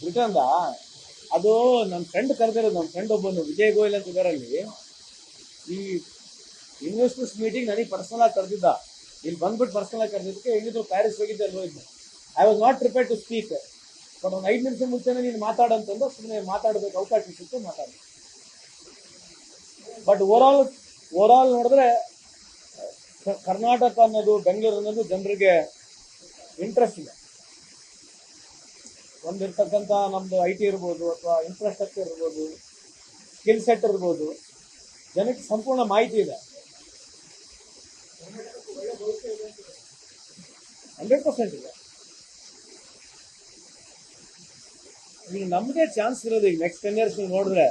ಬ್ರಿಟನ್ದ? ಅದು ನನ್ನ ಫ್ರೆಂಡ್ ಕರೆದಿರೋದು ನನ್ನ ಫ್ರೆಂಡ್ ಒಬ್ಬನು, ವಿಜಯ್ ಗೋಯಲ್ ಅಂತ ಇದರಲ್ಲಿ. ಈ ಇನ್ವೆಸ್ಟರ್ಸ್ ಮೀಟಿಂಗ್ ನನಗೆ ಪರ್ಸನಲ್ ಆಗಿ ಕರೆದಿದ್ದ. ಇಲ್ಲಿ ಬಂದ್ಬಿಟ್ಟು ಪರ್ಸನಲ್ ಆಗಿ ಕರೆದಿದ್ದಕ್ಕೆ ಹೆಂಗಿದ್ರು ಪ್ಯಾರಿಸ್ ಹೋಗಿದ್ದೆ ಅಲ್ಲಿ ಹೋಗಿದ್ದೆ I was not prepare to speak but ಒಂದು ಐದು ನಿಮಿಷ ಮುಂಚೆನೇ ನೀನು ಮಾತಾಡಂತಂದ್ರೆ ಸುಮ್ಮನೆ ಮಾತಾಡಬೇಕು, ಅವಕಾಶ ಸಿಕ್ತು ಮಾತಾಡ ಬಟ್ ಓವರಾಲ್ ಓವರಾಲ್ ನೋಡಿದ್ರೆ ಕ- ಕರ್ನಾಟಕ ಅನ್ನೋದು, ಬೆಂಗಳೂರು ಅನ್ನೋದು ಜನರಿಗೆ ಇಂಟ್ರೆಸ್ಟ್ ಇದೆ ಒಂದಿರ್ತಕ್ಕಂಥ ನಮ್ಮದು ಐ ಟಿ ಇರ್ಬೋದು, ಅಥವಾ ಇನ್ಫ್ರಾಸ್ಟ್ರಕ್ಚರ್ ಇರ್ಬೋದು ಸ್ಕಿಲ್ ಸೆಟ್ ಇರ್ಬೋದು, ಜನಕ್ಕೆ ಸಂಪೂರ್ಣ ಮಾಹಿತಿ ಇದೆ ಹಂಡ್ರೆಡ್ ಪರ್ಸೆಂಟ್ ಇದೆ ಈಗ ನಮಗೆ ಚಾನ್ಸ್ ಇರೋದು ಈಗ ನೆಕ್ಸ್ಟ್ ಟೆನ್ ಇಯರ್ಸ್ ನೋಡಿದ್ರೆ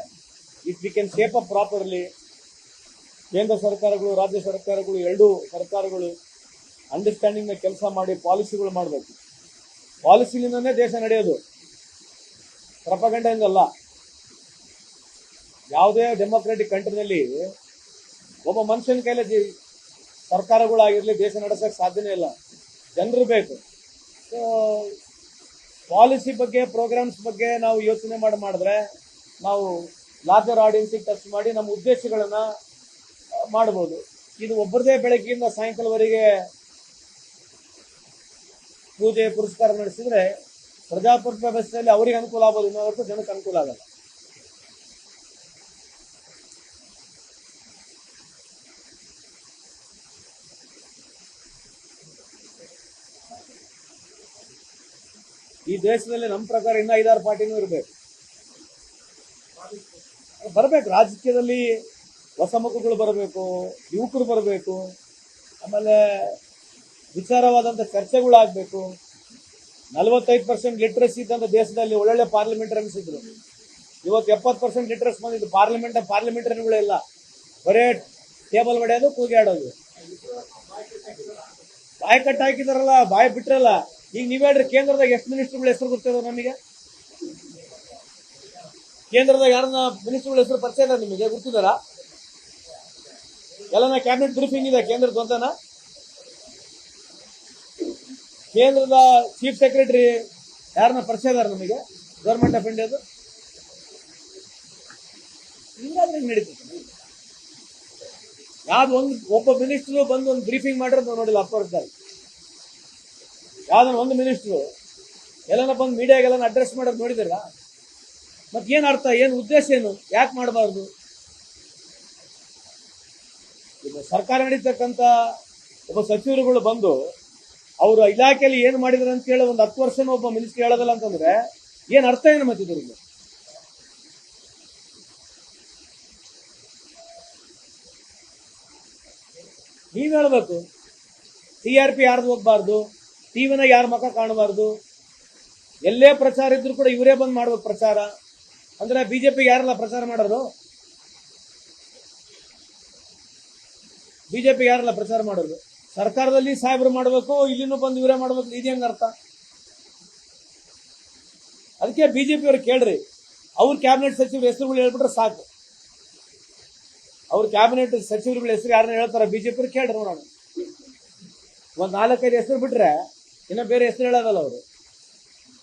if we can shape up properly ಕೇಂದ್ರ ಸರ್ಕಾರಗಳು, ರಾಜ್ಯ ಸರ್ಕಾರಗಳು, ಎರಡೂ ಸರ್ಕಾರಗಳು ಅಂಡರ್ಸ್ಟ್ಯಾಂಡಿಂಗ್ ಕೆಲಸ ಮಾಡಿ ಪಾಲಿಸಿಗಳು ಮಾಡಬೇಕು. ಪಾಲಿಸಿಲಿಂದನೇ ದೇಶ ನಡೆಯೋದು. ಪ್ರಪಗಂಡೆಯಿಂದಲ್ಲ ಯಾವುದೇ ಡೆಮೋಕ್ರೆಟಿಕ್ ಕಂಟ್ರಿನಲ್ಲಿ ಒಬ್ಬ ಮನುಷ್ಯನ ಕೈಲಿ ಸರ್ಕಾರಗಳಾಗಿರಲಿ, ದೇಶ ನಡೆಸೋಕೆ ಸಾಧ್ಯನೇ ಇಲ್ಲ. ಜನರು ಬೇಕು. ಸೊ ಪಾಲಿಸಿ ಬಗ್ಗೆ ಪ್ರೋಗ್ರಾಮ್ಸ್ ಬಗ್ಗೆ ನಾವು ಯೋಚನೆ ಮಾಡಿ, ಮಾಡಿದ್ರೆ ನಾವು ಲಾರ್ಜರ್ ಆಡಿಯನ್ಸಿಗೆ ಟಚ್ ಮಾಡಿ ನಮ್ಮ ಉದ್ದೇಶಗಳನ್ನ ಮಾಡ್ಬೋದು ಇದು ಒಬ್ಬರದೇ ಬೆಳಗ್ಗೆಯಿಂದ ಸಾಯಂಕಾಲವರೆಗೆ ಪೂಜೆ, ಪುರಸ್ಕಾರ ನಡೆಸಿದ್ರೆ ಪ್ರಜಾಪ್ರಭುತ್ವ ವ್ಯವಸ್ಥೆಯಲ್ಲಿ ಅವರಿಗೆ ಅನುಕೂಲ ಆಗ್ಬೋದು ಇನ್ನೊಂದು ಜನಕ್ಕೆ ಅನುಕೂಲ ಆಗಲ್ಲ. ಈ ದೇಶದಲ್ಲಿ ನಮ್ಮ ಪ್ರಕಾರ ಇನ್ನೂ ಐದಾರು ಪಾರ್ಟಿನೂ ಇರಬೇಕು. ಬರಬೇಕು, ರಾಜಕೀಯದಲ್ಲಿ ಹೊಸ ಮುಖಗಳು ಬರಬೇಕು, ಯುವಕರು ಬರಬೇಕು, ಆಮೇಲೆ ವಿಚಾರವಾದಂಥ ಚರ್ಚೆಗಳಾಗಬೇಕು. ನಲವತ್ತೈದು ಪರ್ಸೆಂಟ್ ಲಿಟ್ರಸಿ ಇದ್ದಂಥ ದೇಶದಲ್ಲಿ ಒಳ್ಳೊಳ್ಳೆ ಪಾರ್ಲಿಮೆಂಟರಿಯನ್ಸ್ ಇದ್ರು. ಇವತ್ತು ಎಪ್ಪತ್ತು ಪರ್ಸೆಂಟ್ ಲಿಟ್ರಸ್ ಬಂದಿದ್ದು ಪಾರ್ಲಿಮೆಂಟ್ ಪಾರ್ಲಿಮೆಂಟರಿಗಳೇ ಇಲ್ಲ. ಬರೇ ಟೇಬಲ್ ಹೊಡೆಯೋದು ಕೂಗಾಡೋದು ಬಾಯಿ ಕಟ್ ಹಾಕಿದಾರಲ್ಲ, ಬಾಯಿ ಬಿಟ್ರಲ್ಲ. ಈಗ ನೀವು ಹೇಳ್ರಿ, ಕೇಂದ್ರದಾಗ ಎಷ್ಟು ಮಿನಿಸ್ಟರ್ಗಳ ಹೆಸರು ಗೊತ್ತಿರೋ ನಮಗೆ? ಕೇಂದ್ರದಾಗ ಯಾರನ್ನ ಮಿನಿಸ್ಟರ್ಗಳ ಹೆಸರು ಪರಿಚಯ ನಿಮಗೆ ಗೊತ್ತಿದಾರ ಎಲ್ಲ ಕ್ಯಾಬಿನೆಟ್ ಬ್ರೀಫಿಂಗ್ ಇದೆ ಕೇಂದ್ರದ ಅಂತನ ಕೇಂದ್ರದ ಚೀಫ್ ಸೆಕ್ರೆಟರಿ ಯಾರನ್ನ ಪರಿಚಯ ಇದಾರೆ ನಮಗೆ ಗೌರ್ಮೆಂಟ್ ಆಫ್ ಇಂಡಿಯಾದು ಹಿಂಗಾದ್ರೆ ಹಿಂಗ್ ನಡೀತದೆ? ಯಾವ್ದು ಒಂದು, ಒಬ್ಬ ಮಿನಿಸ್ಟ್ರು ಬಂದು ಒಂದು ಬ್ರೀಫಿಂಗ್ ಮಾಡಿರೋದು ನಾವು ನೋಡಿಲ್ಲ ವರ್ಷದಲ್ಲಿ ಯಾವ್ದನ್ನ ಒಂದು ಮಿನಿಸ್ಟ್ರು ಎಲ್ಲನ ಬಂದು ಮೀಡಿಯಾಗೆಲ್ಲ ಅಡ್ರೆಸ್ ಮಾಡೋದು ಮತ್ತೆ ಏನ್ ಅರ್ಥ, ಏನು ಉದ್ದೇಶ ಏನು? ಯಾಕೆ ಮಾಡಬಾರ್ದು ಈಗ ಸರ್ಕಾರ ನಡೀತಕ್ಕಂಥ ಒಬ್ಬ ಸಚಿವರುಗಳು ಬಂದು ಅವರು ಇಲಾಖೆಯಲ್ಲಿ ಏನು ಮಾಡಿದ್ರು ಅಂತ ಹೇಳಿ ಒಂದು ಹತ್ತು ವರ್ಷನೂ ಒಬ್ಬ ಮಿನಿಸ್ಟರ್ ಹೇಳೋದಲ್ಲ ಅಂತಂದ್ರೆ ಏನು ಅರ್ಥ ಏನು ಮತ್ತೆ ಇದ್ರಿಗೆ ನೀವ್ ಹೇಳ್ಬೇಕು. ಟಿ ಆರ್ ಪಿ ಯಾರ್ದು ಹೋಗ್ಬಾರ್ದು? ಟಿವಿನ ಯಾರ ಮಕ್ಕ ಕಾಣಬಾರ್ದು? ಎಲ್ಲೇ ಪ್ರಚಾರ ಇದ್ರು ಕೂಡ ಇವರೇ ಬಂದ್ ಮಾಡ್ಬೇಕು ಪ್ರಚಾರ. ಅಂದ್ರೆ ಬಿಜೆಪಿ ಯಾರೆಲ್ಲ ಪ್ರಚಾರ ಮಾಡೋರು? ಬಿಜೆಪಿ ಯಾರಲ್ಲ ಪ್ರಚಾರ ಮಾಡೋದು ಸರ್ಕಾರದಲ್ಲಿ ಸಾಹೇಬರು ಮಾಡಬೇಕು, ಇಲ್ಲಿನೂ ಬಂದು ಇವರೇ ಮಾಡಬೇಕು, ಇದು ಹೆಂಗ ಅರ್ಥ? ಅದಕ್ಕೆ ಬಿಜೆಪಿ ಅವ್ರು ಕೇಳ್ರಿ, ಅವ್ರ ಕ್ಯಾಬಿನೆಟ್ ಸಚಿವರು ಹೆಸರುಗಳು ಹೇಳ್ಬಿಟ್ರೆ ಸಾಕು. ಅವ್ರ ಕ್ಯಾಬಿನೆಟ್ ಸಚಿವರುಗಳ ಹೆಸರು ಯಾರನ್ನ ಹೇಳ್ತಾರ ಬಿಜೆಪಿ ಕೇಳ್ರಿ ನೋಡೋಣ. ಒಂದ್ ನಾಲ್ಕೈದು ಹೆಸರು ಬಿಟ್ರೆ, ಇನ್ನ ಬೇರೆ ಹೆಸರು ಹೇಳೋದಲ್ಲ ಅವರು.